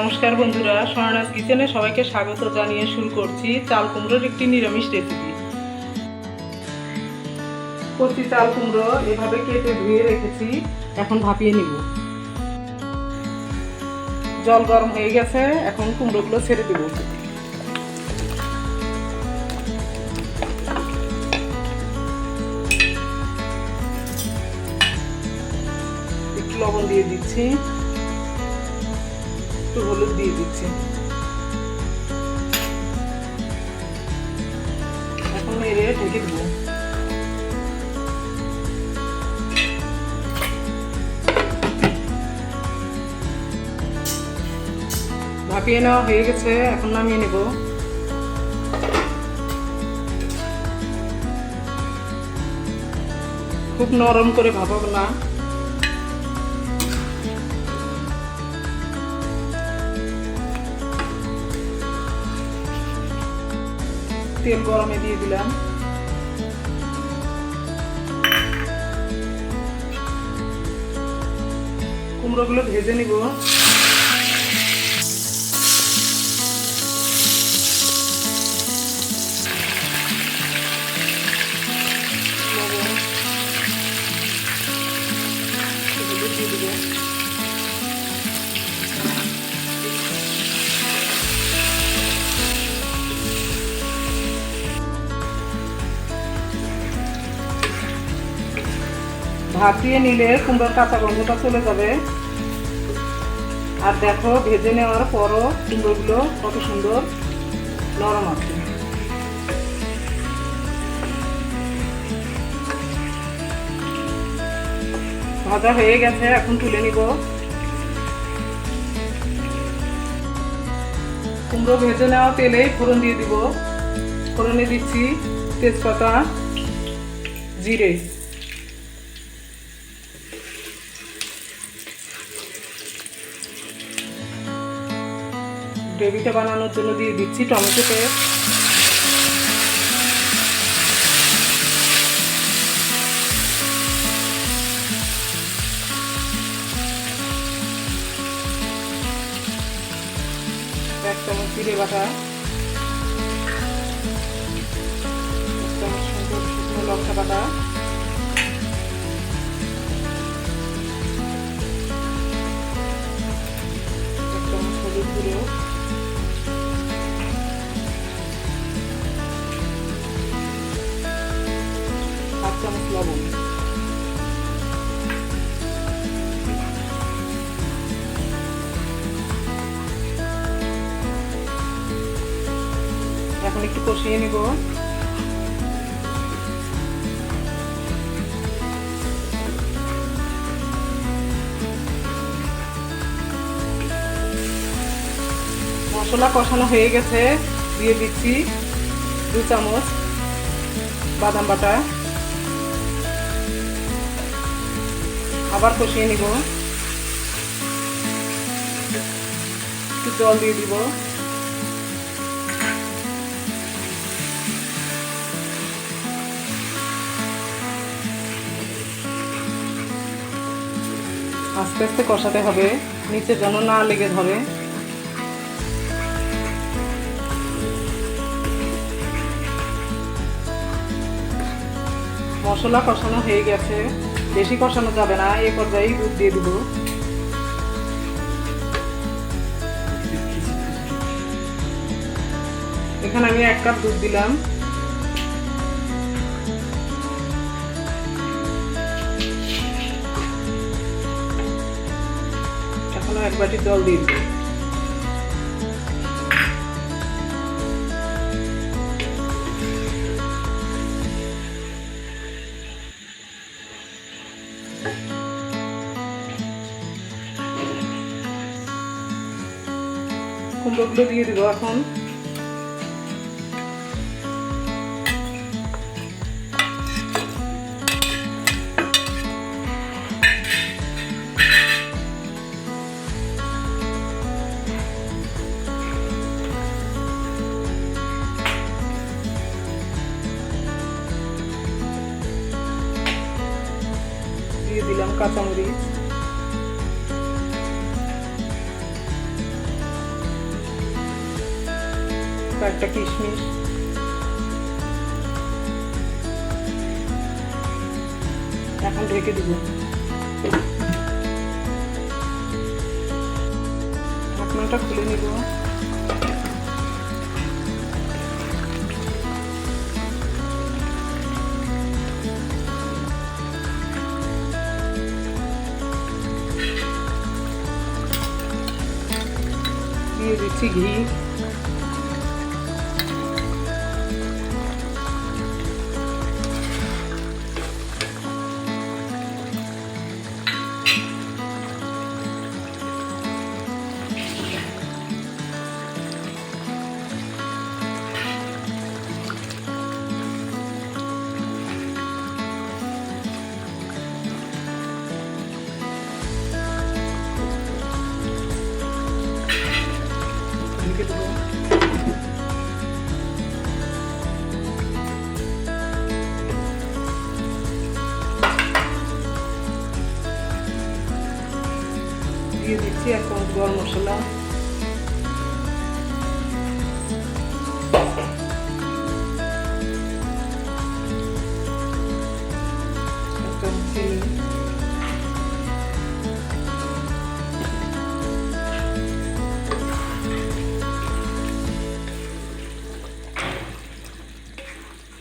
নমস্কার বন্ধুরা, স্বর্ণাস কিচেনে সবাইকে স্বাগত জানিয়ে শুরু করছি চাল কুমড়োর একটি নিরামিষ রেসিপি কচি চাল কুমড়ো, এভাবে কেটে ধুয়ে রেখেছি, এখন ভাপিয়ে নিব। জল গরম হয়ে গেছে, এখন কুমড়োগুলো ছেড়ে দেব। একটু লবণ দিয়ে দিচ্ছি। একটু হলুদ দিয়ে দিচ্ছি। এখন মেরে ঢেকে দেবো। ভাপিয়ে নেওয়া হয়ে গেছে, এখন নামিয়ে নেব। খুব নরম করে ভাপাবো না। তেল গরমে দিয়ে দিলাম। কুমড়োগুলো ভেজে নিব। ভাপিয়ে নিলে কুমড়োর কাঁচা গন্ধটা চলে যাবে। আর দেখো, ভেজে নেওয়ার পরও কুমড়োগুলো কত সুন্দর নরম আছে। ভাজা হয়ে গেছে, এখন তুলে নিব। কুমড়ো ভেজে নেওয়া তেলে ফোড়ন দিয়ে দিব। ফোড়নে দিচ্ছি তেজপাতা, জিরে। গ্রেভিটা বানানোর জন্য দিয়ে দিচ্ছি টমেটো পেস্ট এক চামচ জিরে বাটা। এক লঙ্কা বাটা। লবণ এখন একটু কষিয়ে নিব। মশলা কষানো হয়ে গেছে। দিয়ে দিচ্ছি দু চামচ বাদাম বাটা। আবার কষিয়ে নিব। একটু জল দিয়ে দিব। আস্তে আস্তে কষাতে হবে, নিচে যেন না লেগে ধরে। মশলা কষানো হয়ে গেছে। বেশি কষানো যাবে না, এ পর্যায়ে দুধ দিয়ে দিব। এখানে আমি এক কাপ দুধ দিলাম। এখনও এক বাটি জল দিয়ে দিব কুমড়োগুলো দিয়ে দিব এখন। দিয়ে দিলাম কাঁচামরিচ। কয়েকটা কিশমিশ। এখন ঢেকে দিব। ঢাকনাটা খুলে নিব। দিয়ে দিচ্ছি ঘি। দিয়ে দিচ্ছি চামচ গরম মশলা।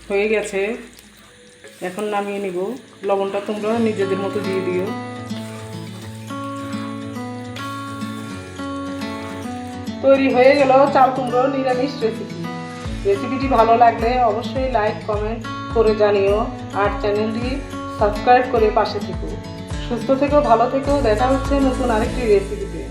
হয়ে গেছে। এখন নামিয়ে নিব। লবণটা তোমরা নিজেদের মতো দিয়ে দিও। তৈরি হয়ে গেল চাল কুমড়ো নিরামিষ রেসিপি রেসিপিটি ভালো লাগলে অবশ্যই লাইক কমেন্ট করে জানিও আর চ্যানেলটি সাবস্ক্রাইব করে পাশে থেকো। সুস্থ থেকো, ভালো থেকো, দেখা হচ্ছে নতুন আরেকটি রেসিপিতে